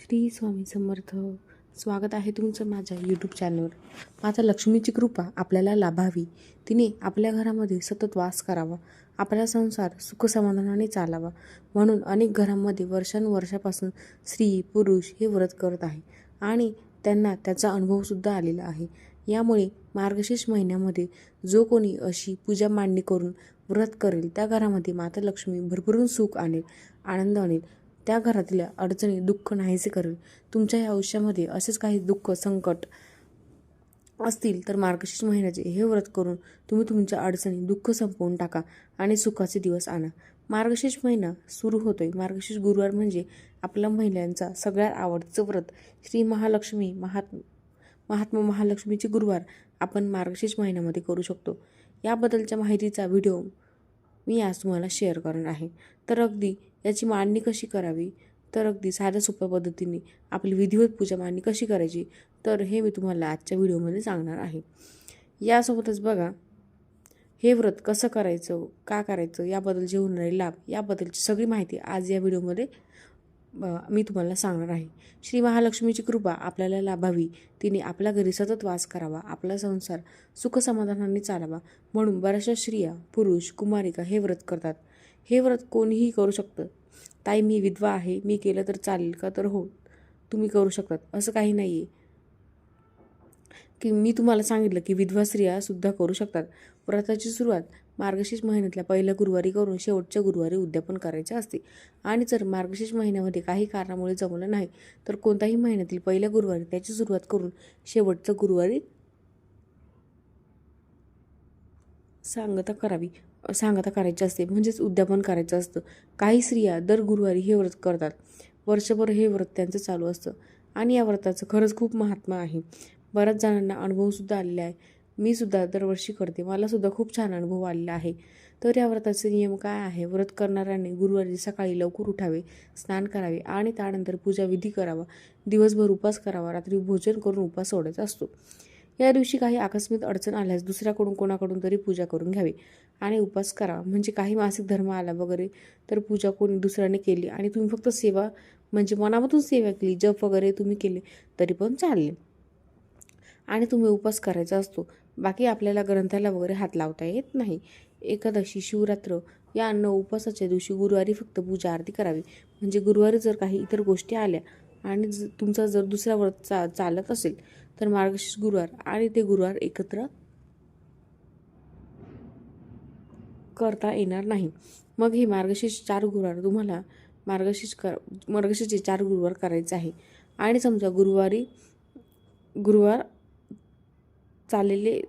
श्री स्वामी समर्थ. स्वागत आहे तुमचं माझ्या यूट्यूब चॅनलवर माता लक्ष्मीची कृपा आपल्याला लाभावी. तिने आपल्या घरामध्ये सतत वास करावा. आपला संसार सुखसमाधानाने चालावा. म्हणून अनेक घरांमध्ये वर्षानुवर्षापासून स्त्री पुरुष हे व्रत करत आहे आणि त्यांना त्याचा अनुभवसुद्धा आलेला आहे. यामुळे मार्गशीर्ष महिन्यामध्ये जो कोणी अशी पूजा मांडणी करून व्रत करेल त्या घरामध्ये माता लक्ष्मी भरभरून सुख आणेल आनंद आणेल त्या घरातल्या अडचणी दुःख नाहीसे करेल. तुमच्या या आयुष्यामध्ये असेच काही दुःख संकट असतील तर मार्गशीर्ष महिन्याचे हे व्रत करून तुम्ही तुमच्या अडचणी दुःख संपवून टाका आणि सुखाचे दिवस आणा. मार्गशीर्ष महिना सुरू होतोय. मार्गशीर्ष गुरुवार म्हणजे आपल्या महिलांचा सगळ्यात आवडतं व्रत. श्री महालक्ष्मी महात्म महात्मा महालक्ष्मीचे गुरुवार आपण मार्गशीर्ष महिन्यामध्ये करू शकतो. याबद्दलच्या माहितीचा व्हिडिओ मी आज तुम्हाला शेअर करणार आहे. तर अगदी याची मांडणी कशी करावी? तर अगदी साध्या सोप्या पद्धतीने आपली विधिवत पूजा मांडणी कशी करायची? तर हे मी तुम्हाला आजच्या व्हिडिओमध्ये सांगणार आहे. यासोबतच बघा हे व्रत कसं करायचं का करायचं याबद्दलचे होणारे लाभ याबद्दलची सगळी माहिती आज या व्हिडिओमध्ये मी तुम्हाला सांगणार आहे. श्री महालक्ष्मीची कृपा आपल्याला लाभावी. तिने आपल्या घरी सतत वास करावा आपला संसार सुखसमाधानाने चालावा. म्हणून बऱ्याचशा स्त्रिया पुरुष कुमारिका हे व्रत करतात. हे व्रत कोणीही करू शकतं. ताई मी विधवा आहे मी केलं तर चालेल का? तर हो तुम्ही करू शकतात. असं काही नाही आहे की मी तुम्हाला सांगितलं की विधवा स्त्रिया सुद्धा करू शकतात. व्रताची सुरुवात मार्गशीर्ष महिन्यातल्या पहिल्या गुरुवारी करून शेवटच्या गुरुवारी उद्यापन करायचे असते. आणि जर मार्गशीर्ष महिन्यामध्ये काही कारणामुळे जमलं नाही तर कोणत्याही महिन्यातील पहिल्या गुरुवारी त्याची सुरुवात करून शेवटचं गुरुवारी सांगता करावी. सांगता करायची असते. म्हणजेच उद्यापन करायचं असतं. काही स्त्रिया दर गुरुवारी हे व्रत करतात. वर्षभर हे व्रत त्यांचं चालू असतं. आणि या व्रताचं खरंच खूप महात्मा आहे. बऱ्याच जणांना अनुभवसुद्धा आलेला आहे. मी सुद्धा दरवर्षी करते. मला सुद्धा खूप छान अनुभव आलेला आहे. तर या व्रताचे नियम काय आहे? व्रत करणाऱ्याने गुरुवारी सकाळी लवकर उठावे स्नान करावे आणि त्यानंतर पूजा विधी करावा. दिवसभर उपास करावा. रात्री भोजन करून उपास सोडायचा असतो. या दिवशी काही आकस्मिक अडचण आल्यास दुसऱ्याकडून कोणाकडून तरी पूजा करून घ्यावी. आणि उपास करा. म्हणजे काही मासिक धर्म आला वगैरे तर पूजा कोणी दुसऱ्याने केली आणि तुम्ही फक्त सेवा म्हणजे मनामधून सेवा केली जप वगैरे तुम्ही केले तरी पण चालेल. आणि तुम्ही उपास करायचा असतो. बाकी आपल्याला ग्रंथाला वगैरे हात लावता येत नाही. एकादशी शिवरात्र या अन्न उपवासाच्या दिवशी गुरुवारी फक्त पूजा आरती करावी. म्हणजे गुरुवारी जर काही इतर गोष्टी आल्या आणि ज तुमचा जर दुसरा व्रत चा चालत असेल तर मार्गशीर्ष गुरुवार आणि ते गुरुवार एकत्र करता येणार नाही. मग हे मार्गशीर्ष चार गुरुवार तुम्हाला मार्गशीर्ष कर मार्गशीर्षचे चार गुरुवार करायचे आहे. आणि समजा गुरुवारी गुरुवार चाललेले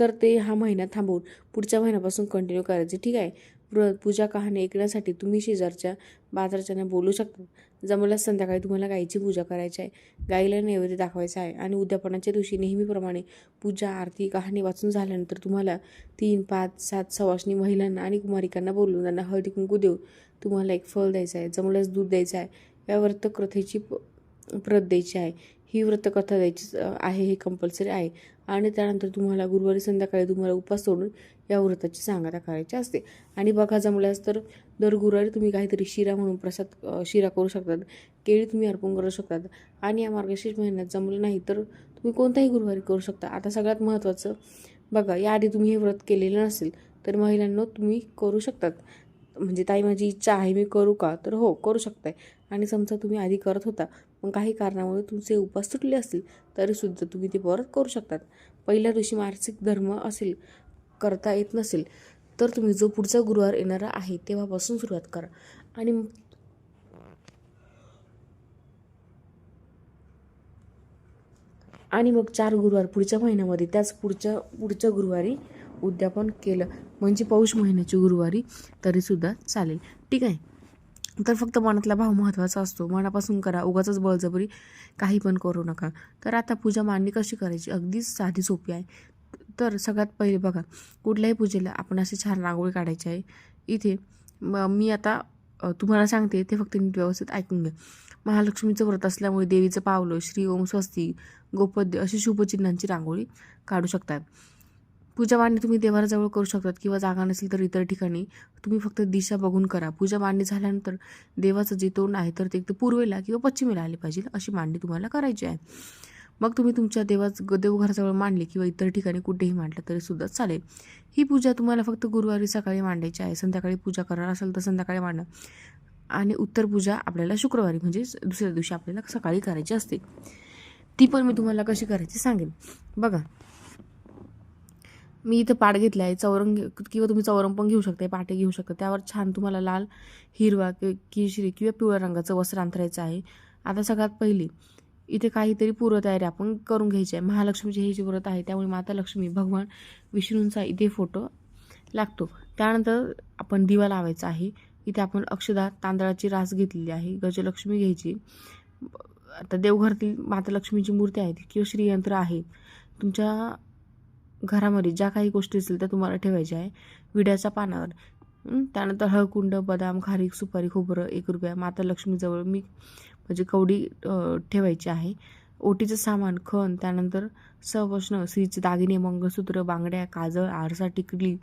तर ते हा महिना थांबवून पुढच्या महिन्यापासून कंटिन्यू करायचे. ठीक आहे? व्रत पूजा कहाणी ऐकण्यासाठी तुम्ही शेजारच्या बाजारच्यांना बोलू शकता. जमल्यास संध्याकाळी तुम्हाला गाईची पूजा करायची आहे गाईला नैवेद्य दाखवायचा आहे आणि उद्यापनाच्या दिवशी नेहमीप्रमाणे पूजा आरती कहाणी वाचून झाल्यानंतर तुम्हाला तीन पाच सात सवासनी महिलांना आणि कुमारिकांना बोलवून त्यांना हळदी कुंकू देऊन तुम्हाला एक फळ द्यायचं आहे. जमल्यास दूध द्यायचं आहे. या व्रतकथेची प प्रत द्यायची आहे. ही व्रतकथा द्यायची आहे हे कंपल्सरी आहे. आणि त्यानंतर तुम्हाला गुरुवारी संध्याकाळी तुम्हाला उपास सोडून या व्रताची सांगता करायची असते. आणि बघा जमल्यास तर दर गुरुवारी तुम्ही काहीतरी शिरा म्हणून प्रसाद शिरा करू शकतात केळी तुम्ही अर्पण करू शकतात. आणि या मार्गशीर्ष महिन्यात जमलं नाही तर तुम्ही कोणताही गुरुवारी करू शकता. आता सगळ्यात महत्त्वाचं बघा याआधी तुम्ही हे व्रत केलेलं नसेल तर महिलांना तुम्ही करू शकतात. म्हणजे ताई माझी इच्छा आहे मी करू का? तर हो करू शकताय. आणि समजा तुम्ही आधी करत होता मग काही कारणामुळे तुमचे उपास सुटले असतील तरीसुद्धा तुम्ही ते परत करू शकतात. पहिल्या दिवशी मानसिक धर्म असेल करता येत नसेल तर तुम्ही जो पुढचा गुरुवार येणारा आहे तेव्हापासून सुरुवात करा. आणि मग आणि मग चार गुरुवार पुढच्या महिन्यामध्ये त्याच पुढच्या पुढच्या गुरुवारी उद्यापन केलं. म्हणजे पौष महिन्याची गुरुवारी तरीसुद्धा चालेल. ठीक आहे? तर फक्त मनातला भाव महत्त्वाचा असतो. मनापासून करा. उगाच बळजबरी काही पण करू नका. तर आता पूजा मांडणी कशी करायची? अगदीच साधी सोपी आहे. तर सगळ्यात पहिले बघा कुठल्याही पूजेला आपण अशी छान रांगोळी काढायची आहे. इथे मी आता तुम्हाला सांगते ते फक्त नीट व्यवस्थित ऐकून घ्या. महालक्ष्मीचं व्रत असल्यामुळे देवीचं पावलं श्री ओम स्वस्ती गोपद्य अशी शुभचिन्हांची रांगोळी काढू शकतात. पूजा मांडणी तुम्ही देवाजवळ करू शकतात किंवा जागा नसेल तर इतर ठिकाणी. तुम्ही फक्त दिशा बघून करा. पूजा मांडणी झाल्यानंतर देवाचं जे तोंड आहे तर ते एक तर पूर्वेला किंवा पश्चिमेला आले पाहिजे अशी मांडणी तुम्हाला करायची आहे. मग तुम्ही तुमच्या देवाच देवघराजवळ मांडली किंवा इतर ठिकाणी कुठेही मांडलं तरी सुद्धा चालेल. ही पूजा तुम्हाला फक्त गुरुवारी सकाळी मांडायची आहे. संध्याकाळी पूजा करणार असेल तर संध्याकाळी मांडा. आणि उत्तर पूजा आपल्याला शुक्रवारी म्हणजे दुसऱ्या दिवशी आपल्याला सकाळी करायची असते. ती पण मी तुम्हाला कशी करायची सांगेन. बघा मी इथं पाट घेतला आहे चौरंग किंवा तुम्ही चौरंग पण घेऊ शकता पाटे घेऊ शकता त्यावर छान तुम्हाला लाल हिरवा कि- केशरी किंवा पिवळ्या रंगाचं वस्त्र अंतरायचं आहे. आता सगळ्यात पहिली इथे काहीतरी पूर्वतयारी आपण करून घ्यायची आहे. महालक्ष्मीची हे जी व्रत आहे त्यामुळे माता लक्ष्मी भगवान विष्णूंचा इथे फोटो लागतो. त्यानंतर आपण दिवा लावायचा आहे. इथे आपण अक्षदा तांदळाची रास घेतलेली आहे गजलक्ष्मी घ्यायची. आता देवघरातील माता लक्ष्मीची मूर्ती आहे किंवा श्रीयंत्र आहे. तुमच्या घरामध्ये ज्या काही गोष्टी असतील त्या तुम्हाला ठेवायच्या आहे. विड्याच्या पानावर. त्यानंतर हळकुंड बदाम खारीक सुपारी खोबरं एक रुपया माता लक्ष्मीजवळ मी म्हणजे कवडी ठेवायची आहे. ओटीचं सामान खण त्यानंतर सवष्ण स्त्रीचे दागिने मंगळसूत्र बांगड्या काजळ आरसा टिकली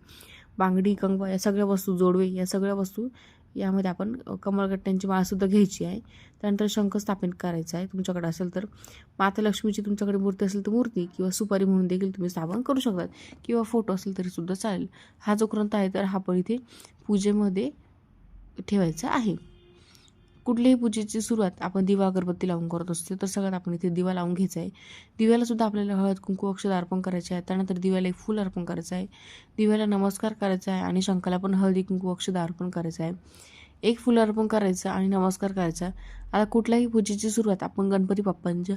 बांगडी कंगवा या सगळ्या वस्तू जोडवे या सगळ्या वस्तू यामध्ये आपण कमळगट्ट्यांची माळसुद्धा घ्यायची आहे. त्यानंतर शंख स्थापित करायचा आहे तुमच्याकडे असेल तर. माता लक्ष्मीची तुमच्याकडे मूर्ती असेल तर मूर्ती किंवा सुपारी म्हणून देखील तुम्ही स्थापन करू शकतात. किंवा फोटो असेल तरी सुद्धा चालेल. हा जो ग्रंथ आहे तर हा पण इथे पूजेमध्ये ठेवायचा आहे. कुठल्याही पूजेची सुरुवात आपण दिवा अगरबत्ती लावून करत असतो. तर सगळ्यात आपण इथे दिवा लावून घ्यायचा आहे. दिव्याला सुद्धा आपल्याला हळद कुंकू अक्षर अर्पण करायचे आहे. त्यानंतर दिव्याला एक फूल अर्पण करायचं आहे. दिव्याला नमस्कार करायचा आहे आणि शंकाला पण हळदी कुंकू अक्षर अर्पण करायचं आहे. एक फुल अर्पण करायचं आणि नमस्कार करायचा. आता कुठल्याही पूजेची सुरुवात आपण गणपती बाप्पांच्या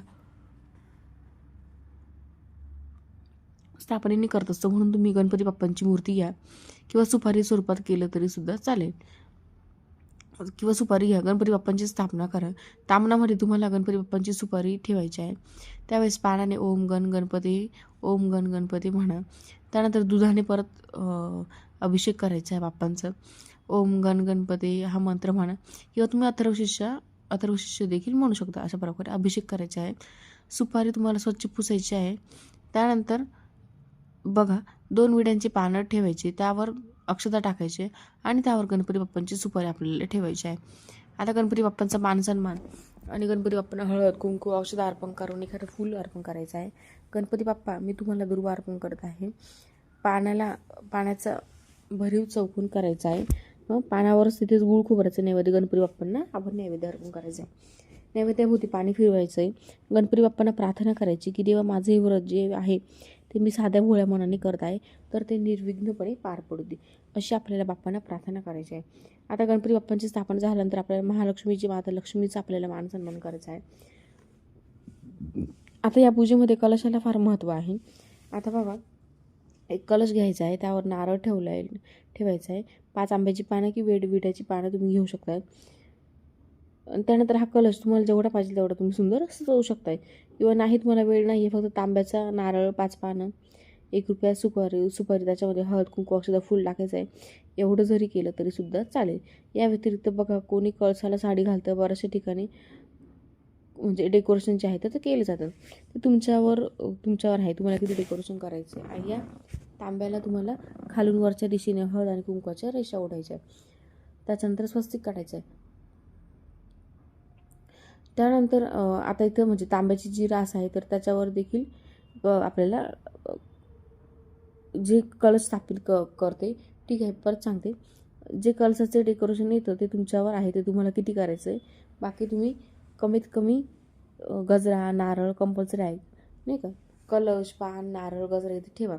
स्थापनेने करत असतो. म्हणून तुम्ही गणपती बाप्पांची मूर्ती घ्या. किंवा सुपारी स्वरूपात केलं तरी सुद्धा चालेल. किंवा सुपारी घ्या. गणपती बाप्पांची स्थापना करा. तामणामध्ये तुम्हाला गणपती बाप्पांची सुपारी ठेवायची आहे. त्यावेळेस पाण्याने ओम गण गणपती ओम गण गणपती म्हणा. त्यानंतर दुधाने परत अभिषेक करायचा आहे बाप्पांचं. ओम गण गणपती हा मंत्र म्हणा. किंवा तुम्ही अथर्वशिष्य अथर्वशिष्य देखील म्हणू शकता अशा प्रकारे अभिषेक करायचा आहे. सुपारी तुम्हाला स्वच्छ पुसायची आहे. त्यानंतर बघा दोन विड्यांची पानं ठेवायची. त्यावर अक्षता टाकायचे आणि त्यावर गणपती बाप्पांची सुपारी आपल्याला ठेवायची आहे. आता गणपती बाप्पांचा मान सन्मान आणि गणपती बाप्पांना हळद कुंकू औषध अर्पण करून एखादं फुल अर्पण करायचं आहे. गणपती बाप्पा मी तुम्हाला दुर्वा अर्पण करत आहे. पाण्याला पाण्याचा भरीव चौकून करायचा आहे. मग पाण्यावरच तिथेच गुळ खोबऱ्याचं नैवेद्य गणपती बाप्पांना आपण नैवेद्य अर्पण करायचं आहे. नैवेद्याभोवती पाणी फिरवायचं आहे. गणपती बाप्पांना प्रार्थना करायची की देवा माझं हे व्रत जे आहे ते मी साध्या भोळ्या मनाने करत आहे तर ते निर्विघ्नपणे पार पडू दे. अशी आपल्याला बाप्पांना प्रार्थना करायची आहे. आता गणपती बाप्पांची स्थापना झाल्यानंतर आपल्याला महालक्ष्मीची माता लक्ष्मीचा आपल्याला मान सन्मान करायचा आहे. आता या पूजेमध्ये कलशाला फार महत्त्व आहे. आता बाबा एक कलश घ्यायचा आहे त्यावर नारळ ठेवला आहे ठेवायचा आहे. पाच आंब्याची पानं की वेड विड्याची पानं तुम्ही घेऊ शकता. त्यानंतर हा कलश तुम्हाला जेवढा पाहिजे तेवढा तुम्ही सुंदर सजवू शकताय. किंवा नाही तुम्हाला वेळ नाही आहे फक्त तांब्याचा नारळ पाच पानं एक रुपया सुपारी सुपारी त्याच्यामध्ये हळद कुंकू अक्षदा फूल टाकायचं आहे. एवढं जरी केलं तरी सुद्धा चालेल. या व्यतिरिक्त बघा कोणी कळसाला साडी घालतं बऱ्याचशा ठिकाणी म्हणजे डेकोरेशन जे आहे तर ते केले जातात. ते तुमच्यावर तुमच्यावर आहे. तुम्हाला किती डेकोरेशन करायचं आहे? या तांब्याला तुम्हाला खालून वरच्या दिशेने हळद आणि कुंकवाच्या रेषा ओढायच्या त्याच्यानंतर स्वस्तिक काढायचं आहे. त्यानंतर आता इथं म्हणजे तांब्याची जी रास आहे तर त्याच्यावर देखील आपल्याला जे कळस स्थापित क करते ठीक आहे परत सांगते. जे कळसाचे डेकोरेशन येतं ते तुमच्यावर आहे ते तुम्हाला किती करायचं आहे बाकी तुम्ही कमीत कमी गजरा नारळ कंपल्सरी आहे नाही का? कलश पान नारळ गजरा इथे ठेवा.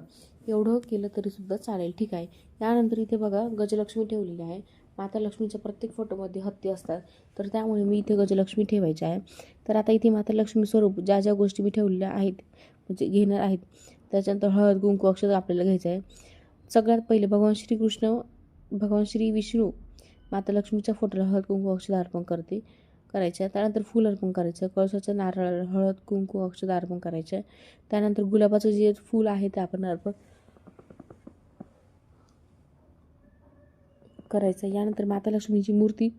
एवढं केलं तरी सुद्धा चालेल ठीक आहे. त्यानंतर इथे बघा गजलक्ष्मी ठेवलेली आहे. माता लक्ष्मीच्या प्रत्येक फोटोमध्ये हत्ती असतात. तर त्यामुळे मी इथे गजलक्ष्मी ठेवायची आहे. तर आता इथे माता लक्ष्मी स्वरूप ज्या ज्या गोष्टी मी ठेवलेल्या आहेत म्हणजे घेणार आहेत त्याच्यानंतर हळद कुंकू अक्षर आपल्याला घ्यायचं आहे. सगळ्यात पहिले भगवान श्रीकृष्ण भगवान श्री विष्णू माता लक्ष्मीच्या फोटोला हळद कुंकू अक्षर अर्पण करते करायचं आहे. त्यानंतर फूल अर्पण करायचं कळसाचं नारळ हळद कुंकू अक्षर अर्पण करायचं आहे. त्यानंतर गुलाबाचं जे फूल आहे ते आपण अर्पण करायचं. आहे यानंतर माता लक्ष्मीची मूर्ती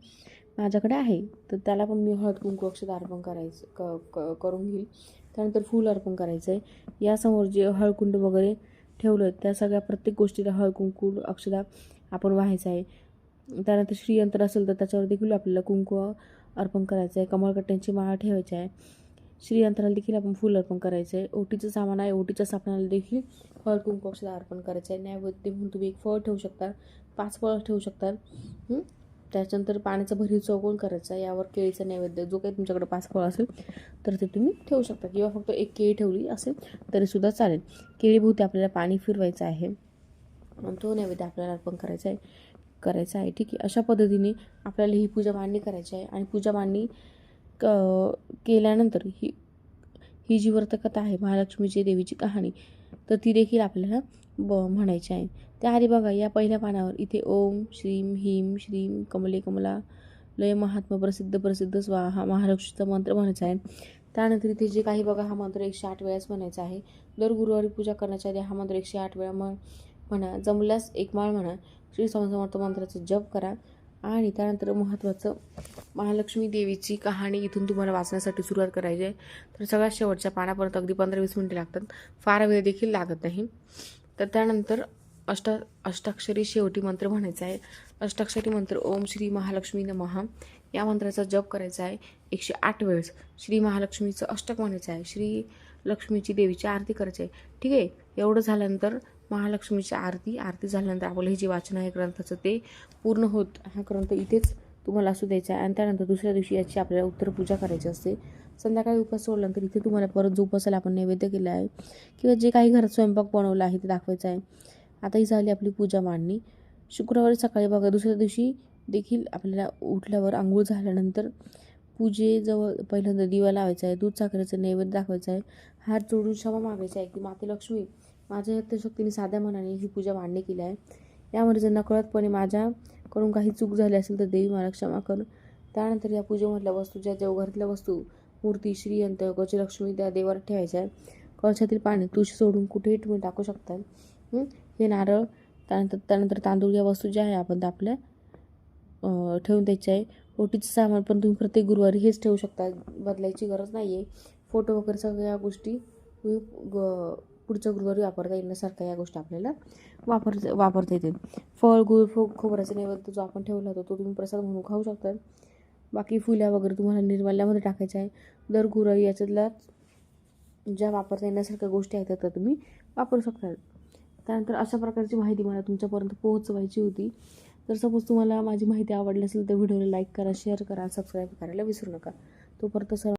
माझ्याकडे आहे. तर त्याला पण मी हळद कुंकू अक्षत अर्पण करायचं क क करून घेईल. त्यानंतर फूल अर्पण करायचं आहे यासमोर जे हळकुंड वगैरे ठेवलं त्या सगळ्या प्रत्येक गोष्टीला हळद कुंकू अक्षदा आपण व्हायचं आहे. त्यानंतर श्रीयंत्र असेल तर त्याच्यावर देखील आपल्याला कुंकू अर्पण करायचं आहे. कमळकट्ट्यांची माळ ठेवायची आहे. श्रीयंत्राला देखील आपण फुल अर्पण करायचं आहे ओटीचं सामान आहे. ओटीच्या सामानाला देखील हळद कुंकू अक्षदा अर्पण करायचं आहे नैवेद्य म्हणून तुम्ही एक फळ ठेवू शकता. पाच फळं ठेवू शकतात. त्याच्यानंतर पाण्याचा भरीव चौकोन करायचा यावर केळीचा नैवेद्य जो काही तुमच्याकडे पाच फळ असेल तर ते तुम्ही ठेवू शकता. किंवा फक्त एक केळी ठेवली असेल तरीसुद्धा चालेल. केळीभोवती आपल्याला पाणी फिरवायचं आहे. आणि तो नैवेद्य आपल्याला अर्पण करायचा आहे. करायचा आहे ठीक आहे. अशा पद्धतीने आपल्याला ही पूजा मांडणी करायची आहे. आणि पूजा मांडणी क केल्यानंतर ही ही जी व्रतकथा आहे महालक्ष्मीची देवीची कहाणी. तर ती देखील आपल्याला ब म्हणायची आहे. त्याआधी बघा या पहिल्या पानावर इथे ओम श्रीम ह्रीम श्रीम कमले कमला लय महात्मा प्रसिद्ध प्रसिद्ध स्वा हा महालक्ष्मीचा मंत्र म्हणायचा आहे. त्यानंतर इथे जे काही बघा हा मंत्र एकशे आठ वेळाच म्हणायचा आहे. दर गुरुवारी पूजा करण्याच्या आधी हा मंत्र एकशे आठ वेळा म्हण म्हणा जमल्यास एक माळ म्हणा श्री स्वामी समर्थ मंत्राचा जप करा. आणि त्यानंतर महत्त्वाचं महालक्ष्मी देवीची कहाणी इथून तुम्हाला वाचण्यासाठी सुरुवात करायची आहे. तर सगळ्यात शेवटच्या पानापर्यंत अगदी पंधरा वीस मिनटे लागतात. फार वेळ देखील लागत नाही. तर त्यानंतर अष्ट अष्टाक्षरी शेवटी मंत्र म्हणायचा आहे. अष्टाक्षरी मंत्र ओम श्री महालक्ष्मी नमः. या मंत्राचा जप करायचा आहे. एकशे आठ वेळेस श्री महालक्ष्मीचं अष्टक म्हणायचं आहे. श्री लक्ष्मीची देवीची आरती करायची आहे. ठीक आहे? एवढं झाल्यानंतर महालक्ष्मीची आरती आरती झाल्यानंतर आपलं हे जे वाचन आहे ग्रंथाचं ते पूर्ण होत. हा ग्रंथ इथेच तुम्हाला असू द्यायचा आहे. आणि त्यानंतर दुसऱ्या दिवशी याची आपल्याला उत्तरपूजा करायची असते. संध्याकाळी उपास सोडल्यानंतर इथे तुम्हाला परत जो उपासाला आपण नैवेद्य केला आहे. किंवा जे काही घरात स्वयंपाक बनवला आहे ते दाखवायचं आहे. आता ही झाली आपली पूजा मांडणी. शुक्रवारी सकाळी बघा दुसऱ्या दिवशी देखील आपल्याला उठल्यावर आंघोळ झाल्यानंतर पूजेजवळ पहिल्यांदा दिवा लावायचा आहे दूध साखरेचं नैवेद्य दाखवायचं आहे हात जोडून क्षमा मागायचा आहे की माते लक्ष्मी माझ्या यथशक्तीने साध्या मनाने ही पूजा मांडणी केली आहे. यामध्ये जर नकळतपणे माझ्याकडून काही चूक झाली असेल तर देवी मला क्षमा कर. त्यानंतर या पूजेमधल्या वस्तू ज्या देवघरातल्या वस्तू मूर्ती श्रीयंत गजलक्ष्मी त्या देवावर ठेवायच्या आहे. कळशातील पाणी तुळशी सोडून कुठेही तुम्ही टाकू शकता हे? नारळ त्यानंतर त्यानंतर तांदूळ या वस्तू ज्या आहे आपण त्या आपल्या ठेवून द्यायचे आहे. ओटीचं सामान पण तुम्ही प्रत्येक गुरुवारी हेच ठेवू शकता. बदलायची गरज नाही आहे फोटो वगैरे सगळ्या गोष्टी तुम्ही ग पुढच्या गुरुवारी वापरता येण्यासारख्या या गोष्टी आपल्याला वापर वापरता येतील. फळ गुळ फो खोबऱ्याचा नैवेद्य जो आपण ठेवला होता तो तुम्ही प्रसाद म्हणून खाऊ शकता. बाकी फुल्या वगैरे तुम्हाला निर्माल्यामध्ये टाकायच्या आहे. दर गुरुवारी याच्यातल्या ज्या वापरता येण्यासारख्या गोष्टी आहेत त्या तुम्ही वापरू शकता. त्यानंतर अशा प्रकारची माहिती मला तुमच्यापर्यंत पोहोचवायची होती. तर सपोज तुम्हाला माझी माहिती आवडली असेल तर व्हिडिओला लाईक करा शेअर करा सबस्क्राईब करायला विसरू नका. तोपर्यंत सर्व